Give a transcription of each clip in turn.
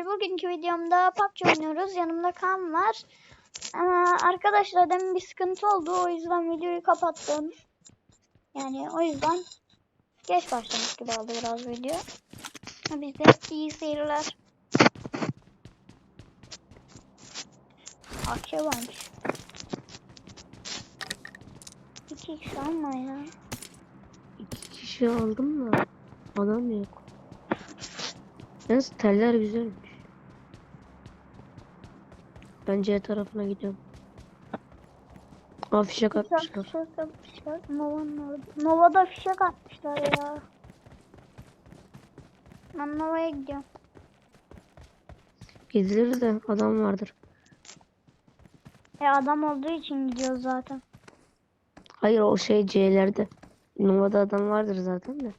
Emir. Bugünkü videomda PUBG oynuyoruz. Yanımda Kaan var. Ama arkadaşlar demin bir sıkıntı oldu. O yüzden videoyu kapattım. Yani o yüzden geç başlamış gibi oldu biraz video. Ama Biz de iyi seyirler. Akçe varmış. İki kişi alma ya. İki kişi aldım da adam yok. Yalnız teller güzelmiş. Ben C tarafına gidiyorum. Aa fişek atmışlar. Fişek atmışlar. Nova'nın orada. Nova'da fişek atmışlar ya. Ben Nova'ya gidiyorum. Gidilir de adam vardır. E adam olduğu için gidiyor zaten. Hayır o şey C'lerde. Nova'da adam vardır zaten de.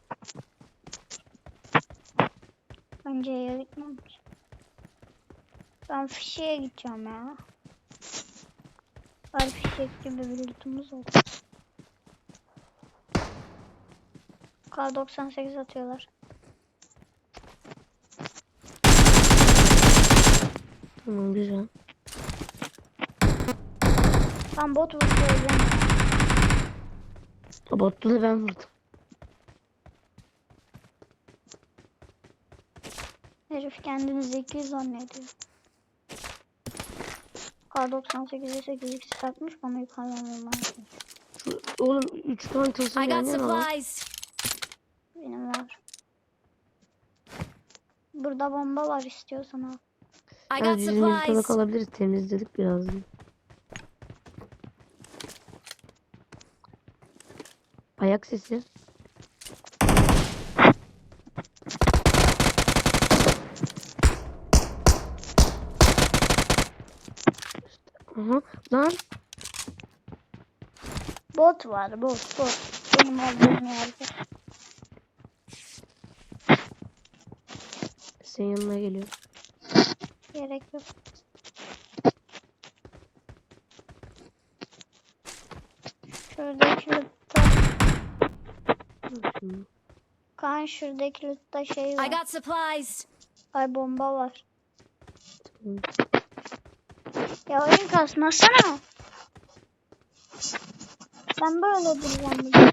Bence ya gitmem ki. Ben fişeğe gideceğim ya. Var fişek gibi bir lootumuz oldu. Kar 98 atıyorlar. Tamam güzel. Ben bot vuracağım. O botu da ben vurdum. Herif kendini zeki zannediyor. Kar 98'e 8 x yukarıdan vurmaya çalışıyor. Şu, oğlum 3 tane tılsım I got supplies. Benim var. Burada bomba var istiyorsan al. I got bizim bir tabak supplies. alabiliriz. Temizledik birazdan. Ayak sesi. Aha lan Bot var bot bot. Benim olduğum yerde. senin yanına geliyor. Gerek yok. Şuradaki lootta, Hı. kan şuradaki lootta şey I var. got supplies. Ay bomba var. Tamam. Ya oyun kasmasana. Ben böyle duracağım. bir de.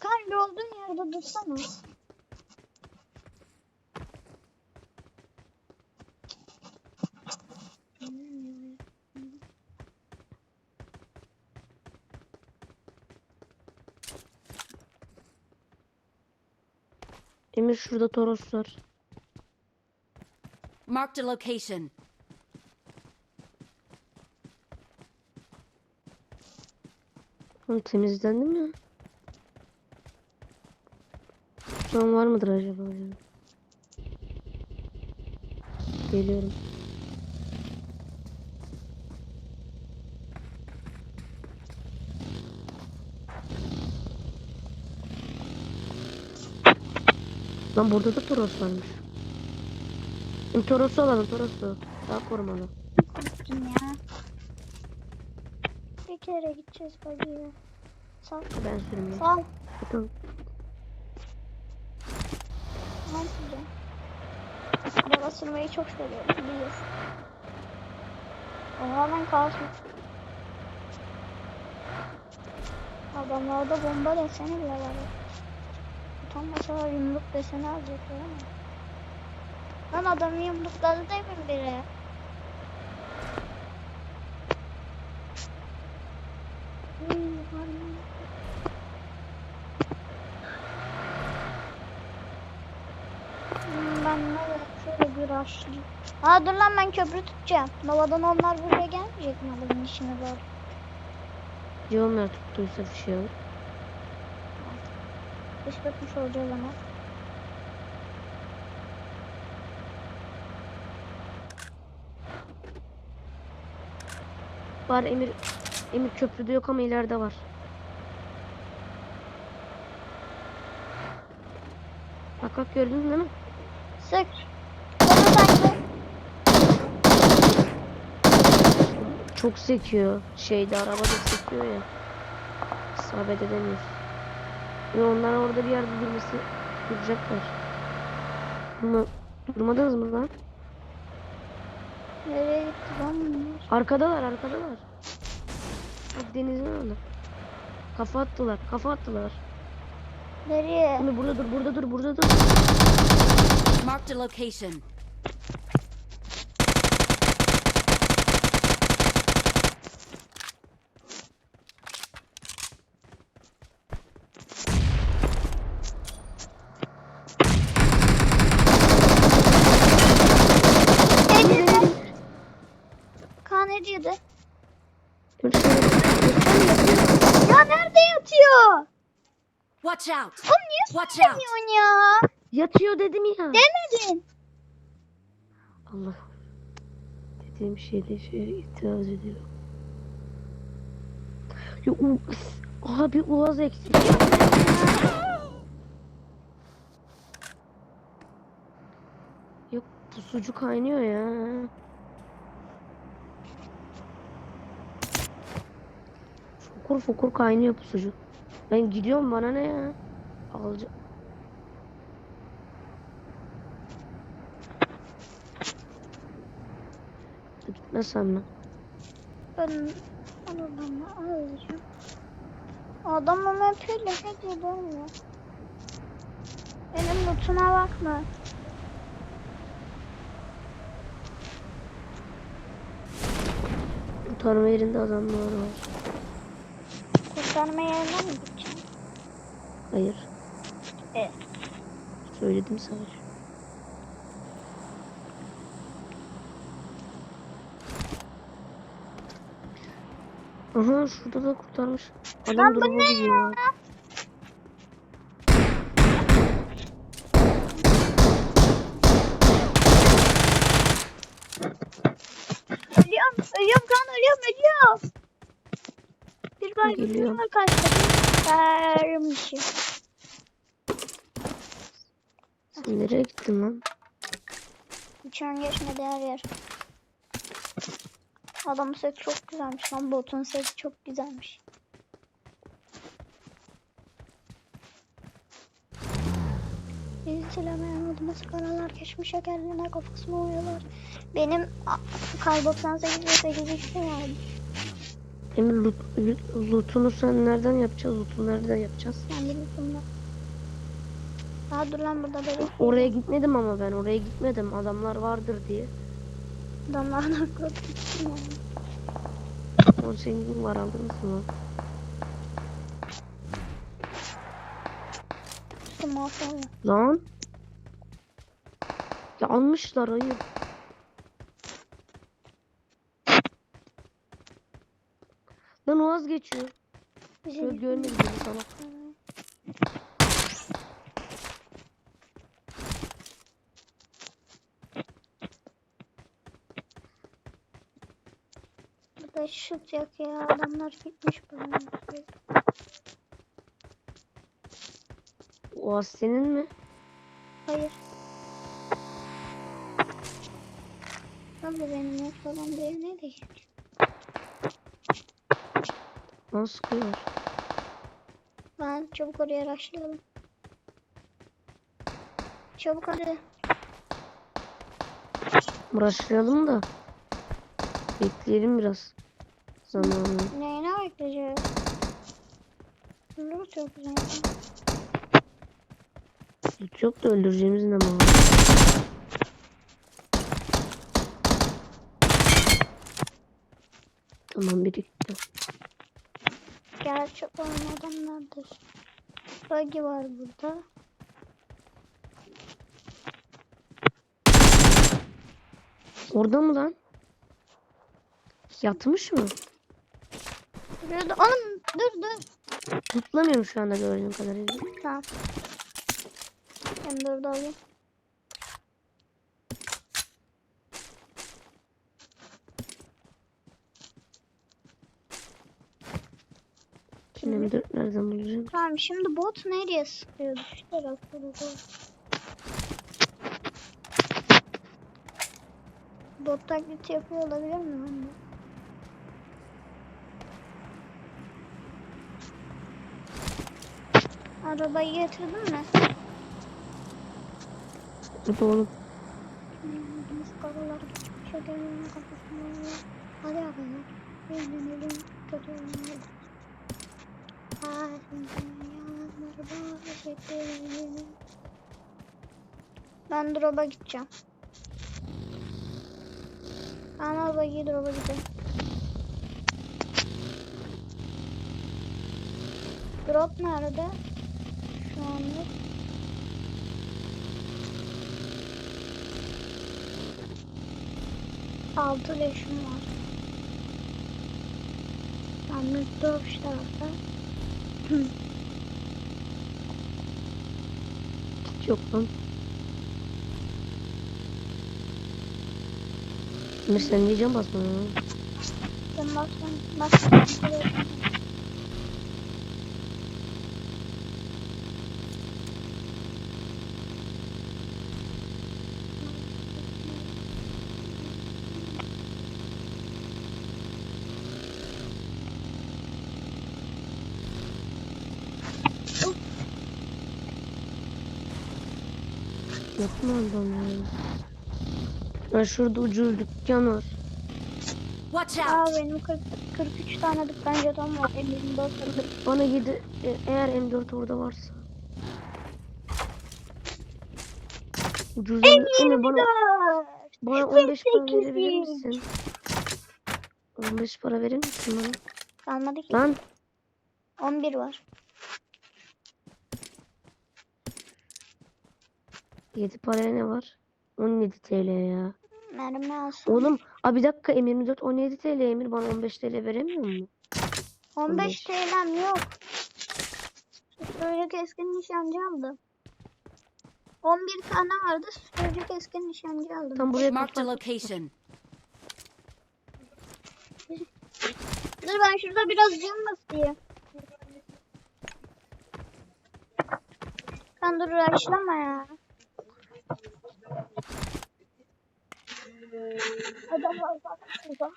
Kan bir olduğun yerde dursana. Emir şurada Toros var. Marked a location. Oğlum temizlendi mi? An var mıdır acaba? Geliyorum. Lan burada da Toros varmış. Şimdi Toros'u alalım Toros'u. Daha korumalı. Gittim ya. Bir kere gideceğiz bacıya. Sağ Ben sürmeyeyim. sağ. Tamam. Ne yapacağım? Araba sürmeyi çok seviyorum biliyorsun. Oha ben kaos Adamlarda bomba deseni bile var. Utanmasalar yumruk deseni alacaklar ama. Lan adamı yumrukladı demin biri. Hmm, Ben ne şöyle bir açlayayım. Aa dur lan ben köprü tutacağım. Nova'dan onlar buraya gelmeyecek mi adamın işine doğru? Ya onlar tuttuysa bir şey olur. Tutmuş olacağız ama. Var Emir. Emir köprüde yok ama ileride var. Bak bak gördün değil mi? Sık. Çok sekiyor. Şeyde arabada sekiyor ya. İsabet edemiyoruz. Ve onlar orada bir yerde durması duracaklar. Ama durmadınız mı lan? Nereye gitti lan bunlar? Arkadalar arkadalar. Bak denizin orada. Kafa attılar kafa attılar. Nereye? Şimdi burada dur burada dur burada dur. Marked a location. Ne dedi? Kaan ne dedi? Dur şöyle bir- Ya nerede yatıyor? Watch out! Oğlum niye Watch out! söylemiyorsun ya? Yatıyor dedim ya. Demedin. Allah. Dediğim şeyde şey itiraz ediyor. Ya, u, abi uaz eksik. Yok pusucu kaynıyor ya. Fokur fokur kaynıyor pusucu. Ben gidiyorum bana ne ya? Alacağım. Gitmesem mi? Ben adamı alacağım. Adamım öpüyle hadi dönme. Benim lootuma bakma. Kurtarma yerinde adamlar var. Kurtarma yerine mi gideceğim? Hayır. Evet. Söyledim sadece. Aha şurada da kurtarmış. Adam bu durumu gidiyor. Ölüyorum, ölüyorum kan, ölüyorum, ölüyorum. Bir bay var kaçtı. Vermişim. Sen nereye gittin lan? Uçağın geçmedi her yer. Adamın sesi çok güzelmiş lan. Botun sesi çok güzelmiş. Bizi silemeyen adıma sigaralar geçmişe kendine kafasına uyuyorlar. Benim kar 98 ve 8 işte yani. Emir loot, lootunu sen nereden yapacağız? Lootunu nereden yapacağız? Kendi lütfumda. Daha dur lan burada böyle Oraya gitmedim ama ben oraya gitmedim. Adamlar vardır diye. adamlardan korktum yani. O senin var aldınız mı? İşte mahvolmuyor. Lan. Ya almışlar hayır. Lan Oğaz geçiyor. Bizi Şöyle görmedim beni salak. Burada şut yok ya. Adamlar gitmiş bana. Oğaz senin mi? Hayır. Abi benim yok falan diye ne diyecek? Lan sıkıyor. Ben çabuk oraya başlayalım. Çabuk hadi. Uğraşlayalım da. Bekleyelim biraz. Zamanı. Neyine bekleyeceğiz? Yok zaten. Hiç yok da öldüreceğimiz ne var? Tamam biri gitti. Gerçek olan adamlardır. Buggy var burada. Orada mı lan? Yatmış mı? Burada oğlum dur dur. Tutlamıyorum şu anda gördüğüm kadarıyla. Tamam. Ben burada alayım. Yine dört nereden bulacağım? Tamam şimdi bot nereye sıkıyor? Şu tarafa doğru. Bot taklidi yapıyor olabilir mi? Ben de? Arabayı getirdin mi? Da oğlum. Biz karalar çekelim kafasını. Hadi abi. Eğlenelim. Kötü olmalı. Ben drop'a gideceğim. Ben arabayı drop'a gideceğim. Drop nerede? Şu anlık. Altı leşim var. Ben drop tarafta. Yok lan. Emir sen diyeceğim basma ya. Sen bak sen Yapma adam ya. Şurada ucuz dükkan var. Watch Aa out! benim 40, 43 tane dükkan jeton var. Elimde oturdu. Bana gidi e, eğer M4 orada varsa. Ucuz Emir, Emir bana, bana 15 para verebilir misin? 15 para verir misin bana? Kalmadı ki. Lan 11 var. 7 paraya ne var? 17 TL ya. Mermi alsın. Oğlum abi bir dakika Emir 4 17 TL Emir bana 15 TL veremiyor mu? 15 TL'm yok. Böyle keskin nişancı aldım. 11 tane vardı. Sürücü keskin nişancı aldım. Tam buraya a kapat. location. Dur ben şurada biraz cam basayım. Sen dur uğraşlama ya. Adamlar bak şurada.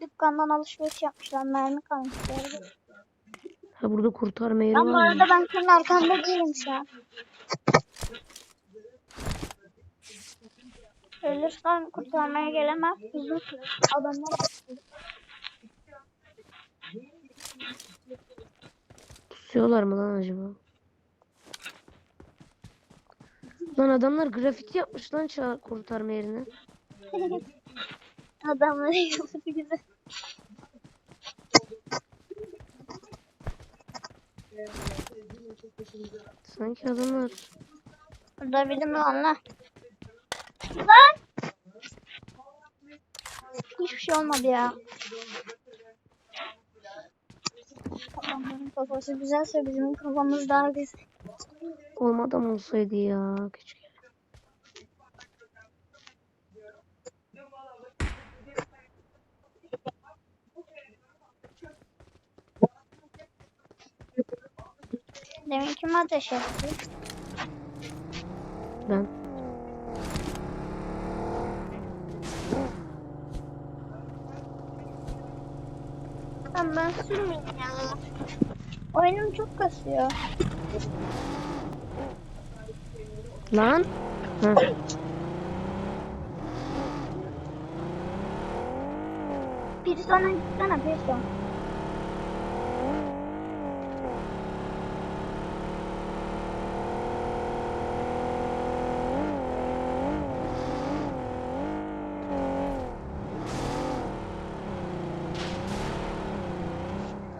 Dükkandan alışveriş yapmışlar. Mermi kalmış. Ha burada kurtarma yeri bu var arada ben senin arkanda değilim şu an. Ölürsen kurtarmaya gelemez. Süre. Adamlar Tutuyorlar mı lan acaba? Lan adamlar grafiti yapmış lan çağ kurtarma yerine. Adamları yapısı güzel. Sanki adamlar Burada biri mi var lan? Lan! Hiçbir şey olmadı ya. Adamların kafası güzelse bizim kafamız daha güzel. olmadan olsaydı ya keşke. Demin kim ateş etti? Ben Lan ben sürmeyeyim ya. Oyunum çok kasıyor. lan ha. Bir sonra gitsene bir sonra.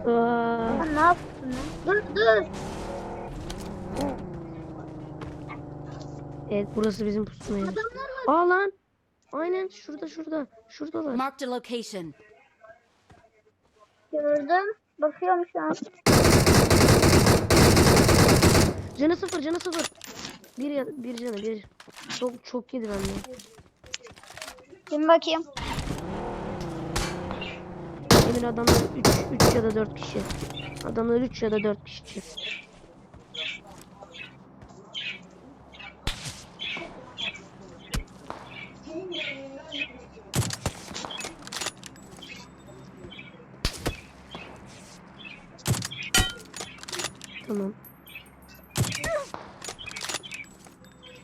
Aa, Lan ne yaptın lan? Dur dur. evet burası bizim pusma yeri. Adamlar var. Aa lan. Aynen şurada şurada. Şuradalar. Marked a location. Gördüm. Bakıyorum şu an. Canı sıfır canı sıfır. Bir, ya, bir canı bir. Çok çok yedi benden. Kim bakayım? Emir adamlar 3 3 ya da 4 kişi. Adamlar 3 ya da 4 kişi çıktı. Tamam.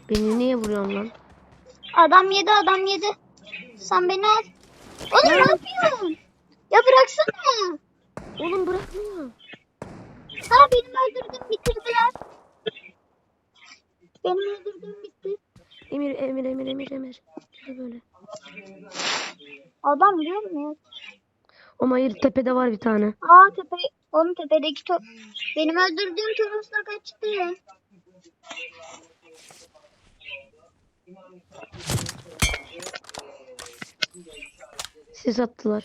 Beni niye vuruyorsun lan? Adam yedi adam yedi. Sen beni al. Oğlum ne yapıyorsun? Ya bıraksana. Oğlum bırakma. Ha benim öldürdüm bitirdiler. Benim öldürdüğüm bitti. Emir Emir Emir Emir Emir. Şöyle böyle. Adam görmüyor. Ama hayır tepede var bir tane. Aa tepe, onun tepedeki top. Benim öldürdüğüm Toros'la kaçtı. Siz attılar.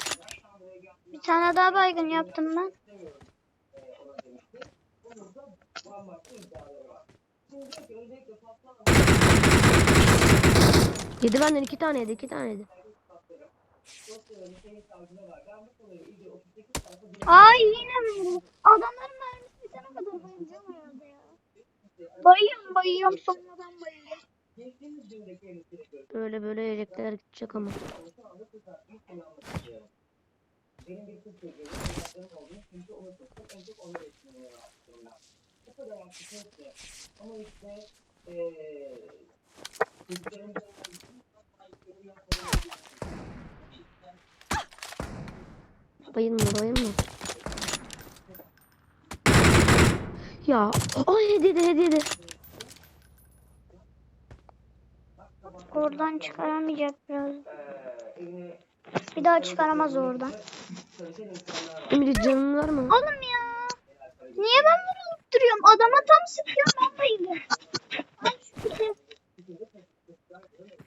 Bir tane daha baygın yaptım ben. Yedi benden iki tane yedi iki tane yedi. Ay yine mi? Adamların mermisi bitene kadar bayılacağım herhalde ya. Bayıyorum bayıyorum sonradan bayılıyorum. Böyle böyle yelekler gidecek ama. Bayılma bayılma. Ya o hediye de hediye de. Oradan çıkaramayacak biraz. Bir daha çıkaramaz oradan. Emre canın var mı? Oğlum ya. Niye ben vurulup duruyorum? Adama tam sıkıyorum kiti.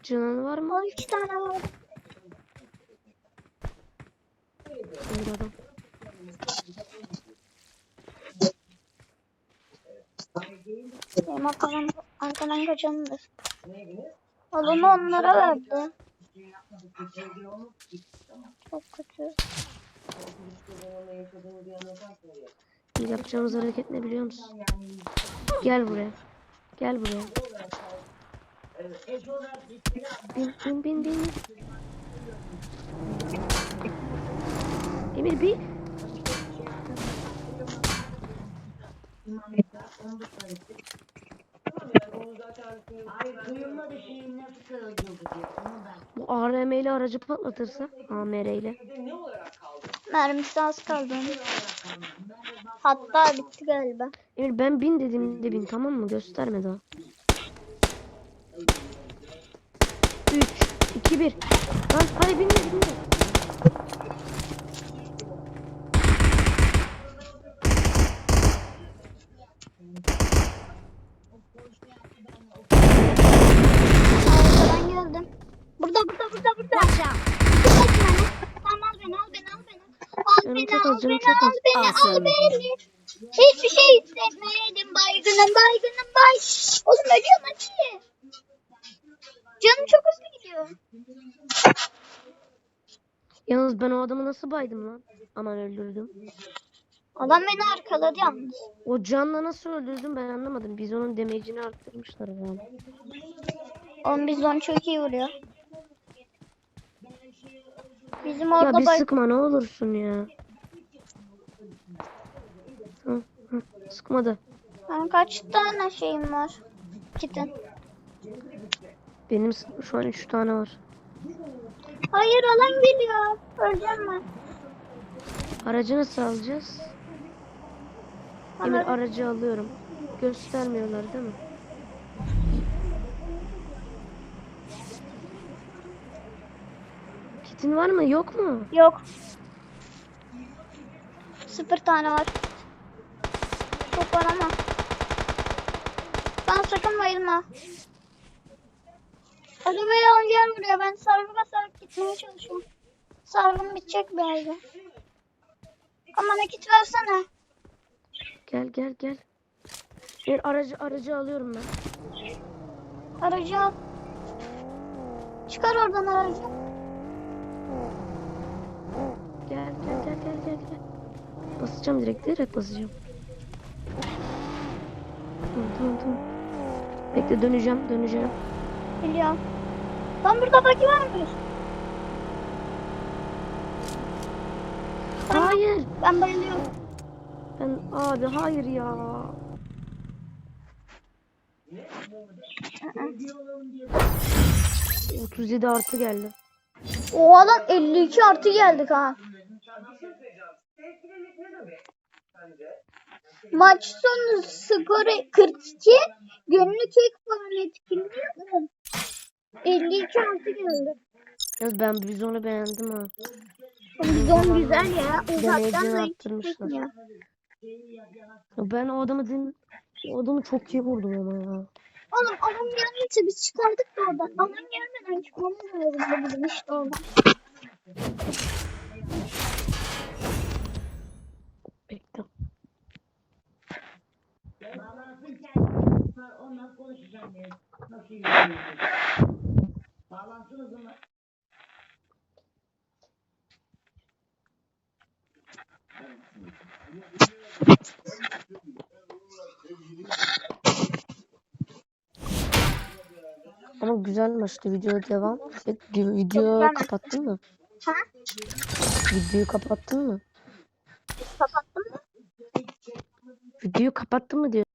Canın var mı? Al iki tane var. Adam. Benim arkadan, arkadan kaçandır. Alanı onlara verdi. Çok kötü. Yapacağımız hareket ne biliyor musun? Gel buraya. Gel buraya. Bin bin bin bin. Emir bir. Bu ARM ile aracı patlatırsa AMR ile. Mermisi az kaldı. Hatta bitti galiba. Emir ben bin dediğimde bin tamam mı? Gösterme daha. 3 2 1 Lan hayır binme binme. Arkadan geldim. Burada burada burada burada. Out! Tamam al beni al beni al beni. Al beni al beni al beni al beni. Hiçbir şey hissetmedim baygınım baygınım bay. Oğlum ölüyorum hadi. Canım çok hızlı gidiyor. Yalnız ben o adamı nasıl baydım lan? Aman öldürdüm. Adam beni arkaladı yalnız. O canla nasıl öldürdüm ben anlamadım. Biz onun damage'ini arttırmışlar herhalde. Oğlum biz onu çok iyi vuruyor. Bizim Ya orada bir bay... sıkma ne olursun ya. Hı, hı, sıkmadı. Ben kaç tane şeyim var? Kitin. Benim şu an 3 tane var. Hayır alan geliyor. Öleceğim ben. Aracı nasıl alacağız? Bana- aracı alıyorum. Göstermiyorlar değil mi? Kitin var mı? Yok mu? Yok. Sıfır tane var. Çok var ama. Ben sakın bayılma. Arabayı al gel buraya. Ben sargı basarak gitmeye çalışıyorum. Sargım bitecek birazdan. Ama nakit versene. Gel gel gel. Bir aracı aracı alıyorum ben. Aracı al. Çıkar oradan aracı. Gel gel gel gel gel gel. Basacağım direkt direkt basacağım. Tamam tamam tamam. Bekle döneceğim döneceğim. Biliyorum. Lan burada bagi varmış. Hayır. Ben bayılıyorum. Ben abi hayır ya. 37 artı geldi. O adam 52 artı geldik ha. Maç sonu skoru 42. Günlük ilk puan etkinliği 10. 52 artı geldi. Yalnız ben Bizon'u beğendim ha. Bizon güzel ya. Uzaktan da çıkmıyor. Ben o adamı din o adamı çok iyi vurdum ama ya. Oğlum adam gelmeyse biz çıkardık da oradan. Adam gelmeden çıkmamız lazım bizim işte oradan. Bekle. Ama güzel maçtı. Video devam. Şey, Video kapattın mı? Ha? Videoyu kapattın mı? Kapattın mı? Videoyu kapattın mı diyor.